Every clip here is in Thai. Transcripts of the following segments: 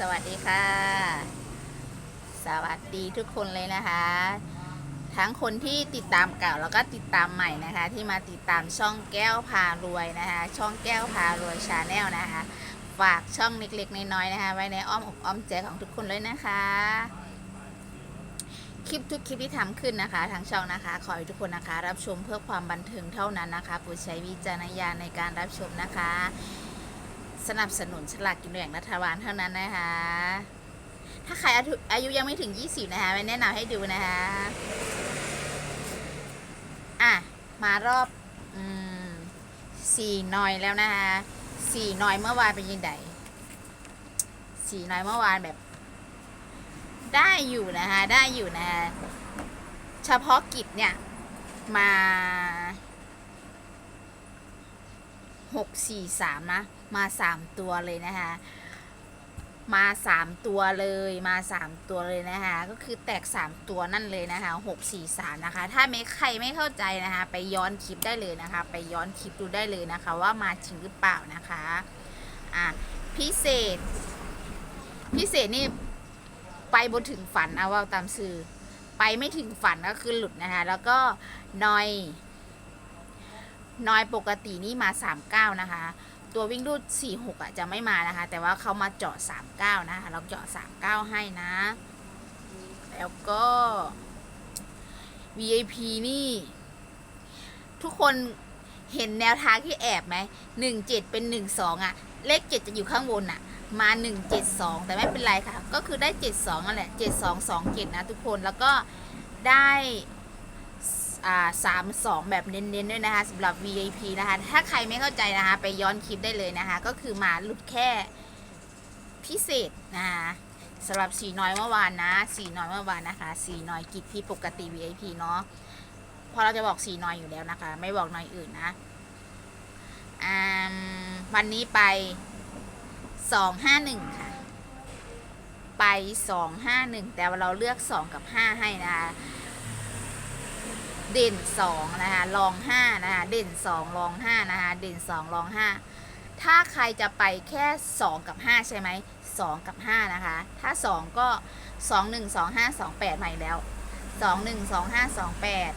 สวัสดีค่ะ สวัสดีทุกคนเลยนะคะ ทั้งคนที่ติดตามเก่าแล้วก็ติดตามใหม่นะคะ ที่มาติดตามช่องแก้วพารวยนะคะ ช่องแก้วพารวยชาแนลนะคะ ฝากช่องเล็กๆน้อยๆนะคะ ไว้ในอ้อมอกอ้อมใจของทุกคนเลยนะคะ คลิปทุกคลิปที่ทำขึ้นนะคะทางช่องนะคะ ขอให้ทุกคนนะคะ รับชมเพื่อความบันเทิงเท่านั้นนะคะโปรดใช้วิจารณญาณในการรับชมนะคะ สนับสนุนฉลากกินแบ่งรัฐบาลเท่านั้นนะคะ ถ้าใครอายุยุยังไม่ถึง 20 นะคะไม่แนะนำให้ดูนะคะ อะ มารอบอืมสี่หน่อยแล้วนะคะสี่หน่อยเมื่อวานเป็นยังไงสี่หน่อยเมื่อวานแบบ ได้อยู่นะคะได้อยู่นะคะเฉพาะกิจเนี่ยมาหกสี่สามนะ มาสามตัวเลยนะคะมาสามตัวเลยมาสามตัวเลยนะคะก็คือแตกสามตัวนั่นเลยนะคะหกสี่สามนะคะ ถ้าไม่ใครไม่เข้าใจนะคะ ไปย้อนคลิปได้เลยนะคะ ไปย้อนคลิปดูได้เลยนะคะ ว่ามาจริงหรือเปล่านะคะอะพิเศษ พิเศษนี่ไปบนถึงฝันเอาว่าตามสื่อไปไม่ถึงฝันก็คือหลุดนะคะ แล้วก็นอยนอยปกตินี่มาสามเก้านะคะ ตัววิ่งรูดสี่หกอะจะไม่มานะคะ แต่ว่าเขามาเจาะสามเก้านะคะเราเจาะสามเก้าให้นะ แล้วก็ VIP นี่ ทุกคนเห็นแนวทางที่แอบไหมหนึ่งเจ็ดเป็นหนึ่งสองอะ เลขเจ็ดจะอยู่ข้างบนอะ มาหนึ่งเจ็ดสองแต่ไม่เป็นไรค่ะ ก็คือได้เจ็ดสองนั่นแหละเจ็ดสองสองเจ็ดนะทุกคนแล้วก็ได้ สามสองแบบเน้นๆด้วยนะคะสำหรับ VIP นะคะ ถ้าใครไม่เข้าใจนะคะ ไปย้อนคลิปได้เลยนะคะ ก็คือมาหลุดแค่พิเศษนะคะสำหรับสีน้อยเมื่อวานนะสีน้อยเมื่อวานนะคะสีน้อยกิจที่ปกติ VIP เนาะพราะเราจะบอกสีน้อยอยู่แล้วนะคะ ไม่บอกน้อยอื่นนะวันนี้ไปสองห้าหนึ่งค่ะ ไปสองห้าหนึ่งแต่เราเลือกสองกับห้าให้นะคะ เด่นสองนะคะรองห้านะคะเด่นสองรองห้านะคะเด่นสองรองห้าถ้าใครจะไปแค่สองกับห้าใช่ไหมสองกับห้านะคะ ถ้าสองก็สองหนึ่งสองห้าสองแปดใหม่แล้วสองหนึ่งสองห้าสองแปด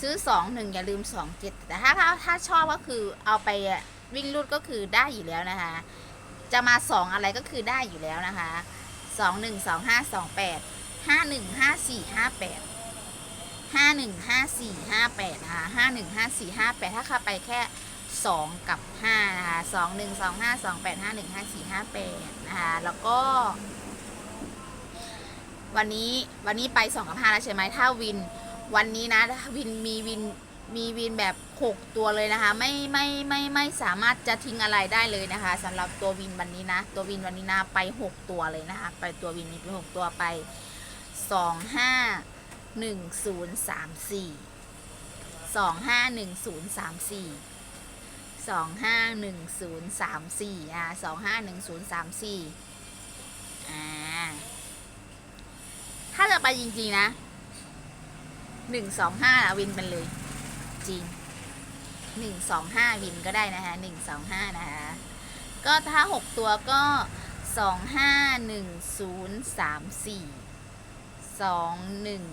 ซื้อสองหนึ่งอย่าลืมสองจ็ดแต่ถ้าถ้าถ้าชอบก็คือเอาไปวิ่งรูดก็คือได้อยู่แล้วนะคะ จะมาสองอะไรก็คือได้อยู่แล้วนะคะสองหนึ่งสองห้าสองแปด ห้าหนึ่งห้าสี่ห้าแปดนะคะห้าหนึ่งห้าสี่ห้าแปดถ้าเข้าไปแค่สองกับห้านะคะสองหนึ่งสองห้าสองแปดห้าหนึ่งห้าสี่ห้าแปดนะคะแล้วก็ วันนี้วันนี้ไปสองกับห้าแล้วใช่ไหมถ้าวินวันนี้นะวินมีวินมีวินแบบหกตัวเลยนะคะไม่ไม่ไม่ไม่สามารถจะทิ้งอะไรได้เลยนะคะสำหรับตัววินวันนี้นะ ตัววินวันนี้นะไปหกตัวเลยนะคะ ไปตัววินนี้ไปหกตัวไปสองห้า หนึ่งศูนย์สามสี่สองห้าหนึ่งศูนย์สามสี่สองห้าหนึ่งศูนย์สามสี่อะสองห้าหนึ่งศูนย์สามสี่อ่าถ้าจะไปจริงๆนะหนึ่งสองห้าวินไปเลย จริงหนึ่งสองห้าวินก็ได้นะคะหนึ่งสองห้านะคะก็ถ้าหกตัวก็สองห้าหนึ่งศูนย์สามสี่สองหนึ่ง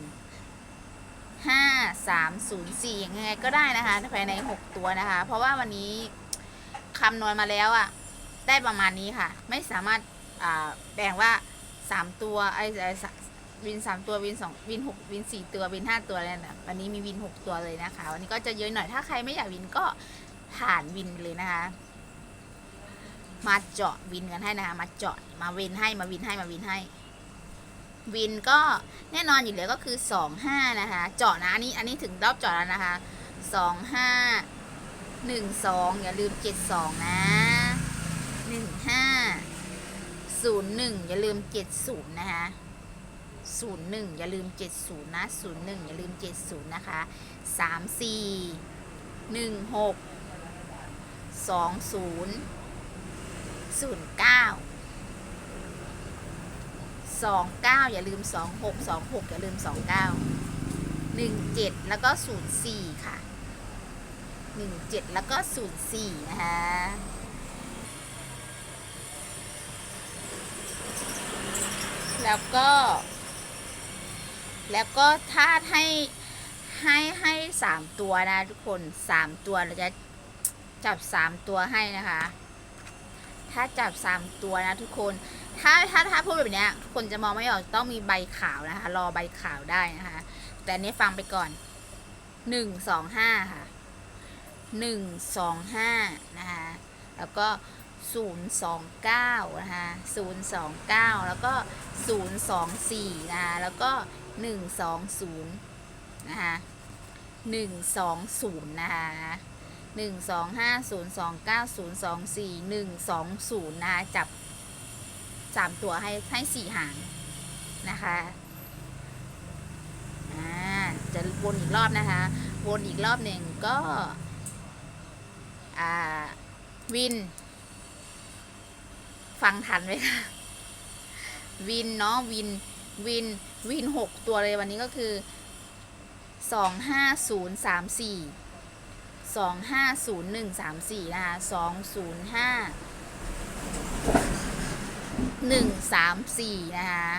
ห้าสามศูนย์สี่ยังไงก็ได้นะคะภายในหกตัวนะคะ เพราะว่าวันนี้คำนวณมาแล้วอะได้ประมาณนี้ค่ะ ไม่สามารถแบ่งว่าสามตัวไอ้ไอ้วินสามตัววินสองวินหกวินสี่ตัววินห้าตัวเลยนะวันนี้มีวินหกตัวเลยนะคะ วันนี้ก็จะเยอะหน่อยถ้าใครไม่อยากวินก็ผ่านวินเลยนะคะ มาเจาะวินกันให้นะคะ มาเจาะมาวินให้มาวินให้มาวินให้ วินก็แน่นอนอยู่แล้วก็คือสองห้านะคะ เจาะนะอันนี้อันนี้ถึงรอบเจาะแล้วนะคะสองห้าหนึ่งสองอย่าลืมเจ็ดสองนะหนึ่งห้าศูนย์หนึ่งอย่าลืมเจ็ดศูนย์นะคะศูนย์หนึ่งอย่าลืมเจ็ดศูนย์นะศูนย์หนึ่งอย่าลืมเจ็ดศูนย์นะคะสามสี่หนึ่งหก สองเก้าอย่าลืมสองหกสองหกอย่าลืมสองเก้าหนึ่งเจ็ดแล้วก็ศูนย์สี่ค่ะหนึ่งเจ็ดแล้วก็ศูนย์สี่นะคะแล้วก็ แล้วก็ถ้าให้ให้ให้สามตัวนะทุกคนสามตัวเราจะจับสามตัวให้นะคะ ถ้าจับสามตัวนะทุกคน ถ้าถ้าถ้าพูดแบบเนี้ยคนจะมองไม่ออกต้องมีใบขาวนะคะ รอใบขาวได้นะคะ แต่นนี้ฟังไปก่อนหนึ่งสองห้าค่ะหนึ่งสองห้านะคะแล้วก็ศูนย์สองเก้านะคะศูนย์สองเก้าแล้วก็ศูนย์สองสี่นะคะแล้วก็หนึ่งสองศูนย์นะคะหนึ่งสองศูนย์นะคะหนึ่งสองห้าศูนย์สองเก้าศูนย์สองสี่หนึ่งสองศูนย์นะคะจับ สามตัวให้ให้สี่หางนะคะอ่าจะวนอีกรอบนะคะ วนอีกรอบหนึ่งก็อ่าวิน ฟังทันไหมคะวินเนาะวินวินวินหกตัวเลยวันนี้ก็คือสองห้าศูนย์สามสี่สองห้าศูนย์หนึ่งสามสี่นะคะสองศูนย์ห้า หนึ่งสามสี่นะคะ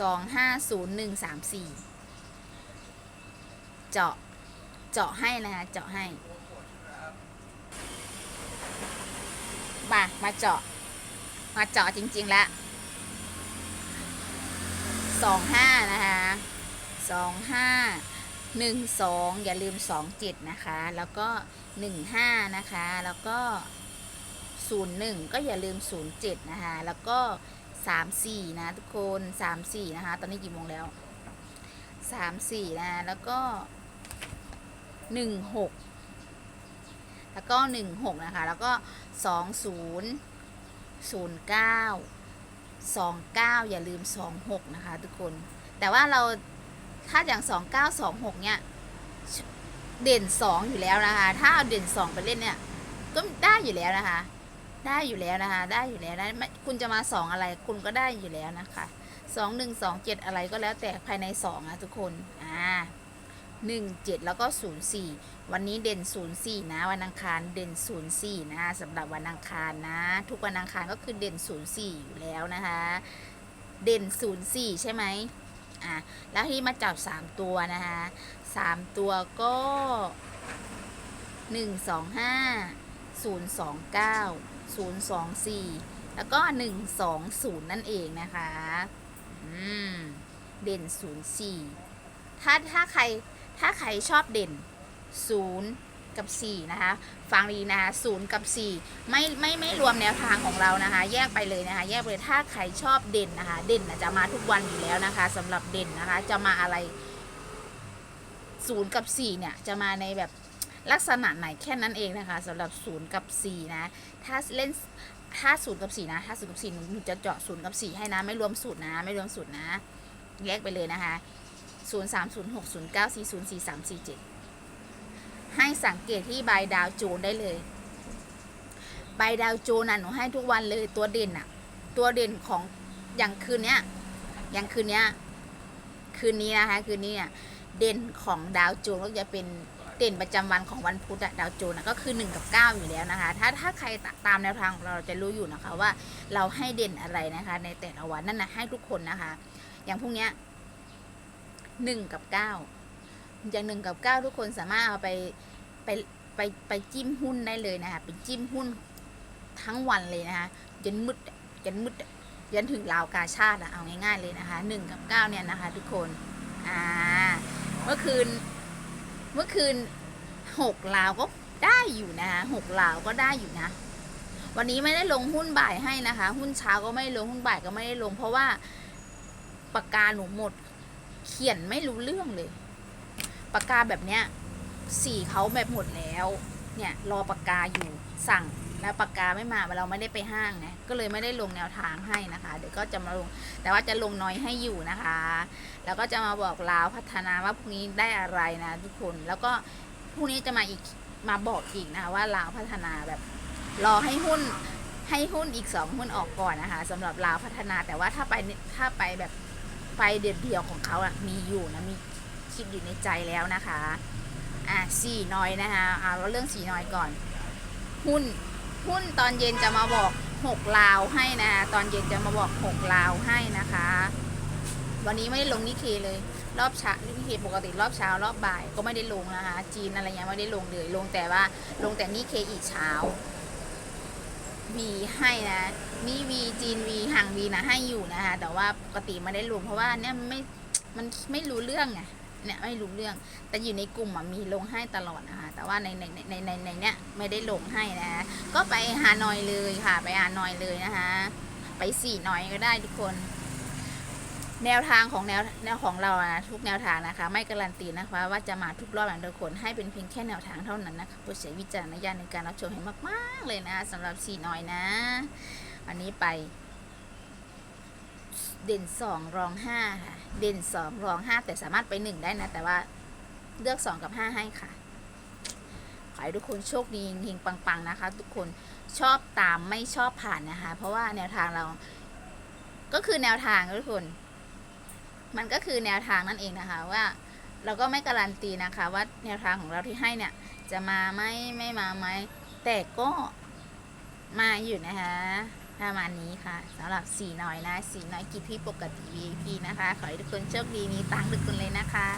สองห้าศูนย์หนึ่งสามสี่เจาะ เจาะให้นะคะ เจาะให้มามาเจาะ มาเจาะจริง ๆ แล้วสองห้านะคะสองห้าหนึ่งสองอย่าลืมสองเจ็ดนะคะ แล้วก็หนึ่งห้านะคะ แล้วก็ ศูนย์หนึ่งก็อย่าลืมศูนย์เจ็ดนะคะ แล้วก็สามสี่นะทุกคนสามสี่นะคะ ตอนนี้กี่โมงแล้วสามสี่นะแล้วก็หนึ่งหกแล้วก็หนึ่งหกนะคะ แล้วก็สองศูนย์ศูนย์เก้าสองเก้าอย่าลืมสองหกนะคะ ทุกคน แต่ว่าเราถ้าอย่างสองเก้าสองหกเนี่ยเด่นสองอยู่แล้วนะคะ ถ้าเอาเด่นสองไปเล่นเนี่ย ก็ได้อยู่แล้วนะคะ ได้อยู่แล้วนะคะ ได้อยู่แล้วนะคุณจะมาสองอะไร คุณก็ได้อยู่แล้วนะคะสองหนึ่งสองเจ็ดอะไรก็แล้วแต่ภายในสองนะทุกคนอ่าหนึ่งเจ็ดแล้วก็ศูนย์สี่วันนี้เด่น04นย์สี่นะวันอังคารเด่น04นย์สี่นะสำหรับวันอังคารนะ ทุกวันอังคารก็คือเด่น04อยู่แล้วนะคะ เด่น04ใช่ไหมอะแล้วที่มาจับ3ตัวนะคะ3ตัวก็125 029 024 แล้วก็ 120 นั่นเองนะคะอืมเด่น 04 ถ้าถ้าใครถ้าใครชอบเด่น 0 กับ 4 นะคะ ฟังดีนะคะ0กับ 4 ไม่ไม่ไม่รวมแนวทางของเรานะคะ แยกไปเลยนะคะ แยกไปเลยถ้าใครชอบเด่นนะคะ เด่นจะมาทุกวันอยู่แล้วนะคะสำหรับเด่นนะคะจะมาอะไร0กับ 4 เนี่ยจะมาในแบบ ลักษณะไหนแค่นั้นเองนะคะสำหรับ 0 กับ 4 นะ ถ้าเล่นถ้า0กับ4นะถ้า0กับ4หนูหนูจะเจาะ0กับ4ให้นะ ไม่รวมสูตรนะ ไม่รวมสูตรนะ แยกไปเลยนะคะ0 3 0 6 0 9 4 0 4 3 4 7ให้สังเกตที่ใบดาวโจนได้เลย ใบดาวโจนน่ะหนูให้ทุกวันเลยตัวเด่นอะตัวเด่นของอย่างคืนเนี้ยอย่างคืนเนี้ยคืนนี้นะคะคืนนี้เนี่ยเด่นของดาวโจนก็จะเป็น เด่นประจำวันของวันพุธอะดาวโจนก็คือ 1 กับ 9 อยู่แล้วนะคะ ถ้าถ้าใครตามแนวทางเราจะรู้อยู่นะคะว่าเราให้เด่นอะไรนะคะ ในแต่ละวันนั่นนะให้ทุกคนนะคะ อย่างพวกเนี้ยหนึ่งกับเก้าอย่างหนึ่งกับเก้าทุกคนสามารถเอาไปไปไปไปจิ้มหุ้นได้เลยนะคะไปจิ้มหุ้นทั้งวันเลยนะคะจนมืดจนมืดยันถึงราวกาชาติอะเอาง่ายๆเลยนะคะหนึ่งกับเก้าเนี่ยนะคะ ทุกคนอ่าเมื่อคืน เมื่อคืนหกลาวก็ได้อยู่นะคะหกลาวก็ได้อยู่นะ วันนี้ไม่ได้ลงหุ้นบ่ายให้นะคะ หุ้นเช้าก็ไม่ลงหุ้นบ่ายก็ไม่ได้ลง เพราะว่าปากกาหนูหมด เขียนไม่รู้เรื่องเลยปากกาแบบเนี้ยสีเขาแบบหมดแล้ว เนี่ยรอปากกาอยู่สั่ง แล้วปากกาไม่มาเราไม่ได้ไปห้างไงก็เลยไม่ได้ลงแนวทางให้นะคะ เดี๋ยวก็จะมาลง แต่ว่าจะลงน้อยให้อยู่นะคะ แล้วก็จะมาบอกลาวพัฒนาว่าพรุ่งนี้ได้อะไรนะทุกคน แล้วก็พรุ่งนี้จะมาอีกมาบอกอีกนะคะว่าลาวพัฒนาแบบ รอให้หุ้นให้หุ้นอีกสองหุ้นออกก่อนนะคะสำหรับลาวพัฒนาแต่ว่าถ้าไปถ้าไปแบบไปเดียวของเขาอะมีอยู่นะมีคิดอยู่ในใจแล้วนะคะอะสี่น้อยนะคะเอาเรื่องสี่น้อยก่อน หุ้น หุ้นตอนเย็นจะมาบอกหกลาวให้นะคะตอนเย็นจะมาบอกหกลาวให้นะคะ วันนี้ไม่ได้ลงนิเคเลย รอบเช้านิเคปกติรอบเช้ารอบบ่ายก็ไม่ได้ลงนะคะ จีนอะไรยังไม่ได้ลงเลยลงแต่ว่าลงแต่นิเคอีกเช้าวีให้นะมีวีจีนวีห่างวีนะให้อยู่นะคะแต่ว่าปกติไม่ได้ลงเพราะว่าเนี่ยไม่มันไม่รู้เรื่องไง เนี่ยไม่รู้เรื่อง แต่อยู่ในกลุ่มมีลงให้ตลอดนะคะแต่ว่าในในในในในเนี่ยไม่ได้ลงให้นะ ก็ไปฮานอยเลยค่ะ ไปฮานอยเลยนะคะไปสี่หน่อยก็ได้ทุกคน แนวทางของแนวแนวของเราอะทุกแนวทางนะคะ ไม่การันตีนะคะ ว่าจะมาทุกรอบอย่างทุกคนให้เป็นเพียงแค่แนวทางเท่านั้นนะคะโปรดใช้วิจารณญาณในการรับชมให้มาก ๆ เลยนะสำหรับสี่หน่อยนะ วันนี้ไป เด่นสองรองห้าค่ะ เด่นสองรองห้าแต่สามารถไปหนึ่งได้นะ แต่ว่าเลือกสองกับห้าให้ค่ะ ขอให้ทุกคนโชคดีเฮงปัง ๆ นะคะ ทุกคนชอบตามไม่ชอบผ่านนะคะ เพราะว่าแนวทางเรา ก็คือแนวทางทุกคน มันก็คือแนวทางนั่นเองนะคะว่าเราก็ไม่การันตีนะคะ ว่าแนวทางของเราที่ให้เนี่ย จะมาไหมไม่มาไหมแต่ก็มาอยู่นะคะ ประมาณนี้ค่ะสำหรับสีน้อยนะสีน้อยกิจพี่ปกติ VIP นะคะ ขอให้ทุกคนโชคดีมีตังค์ทุกคนเลยนะคะ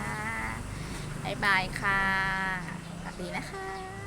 บายบายค่ะสวัสดีนะคะ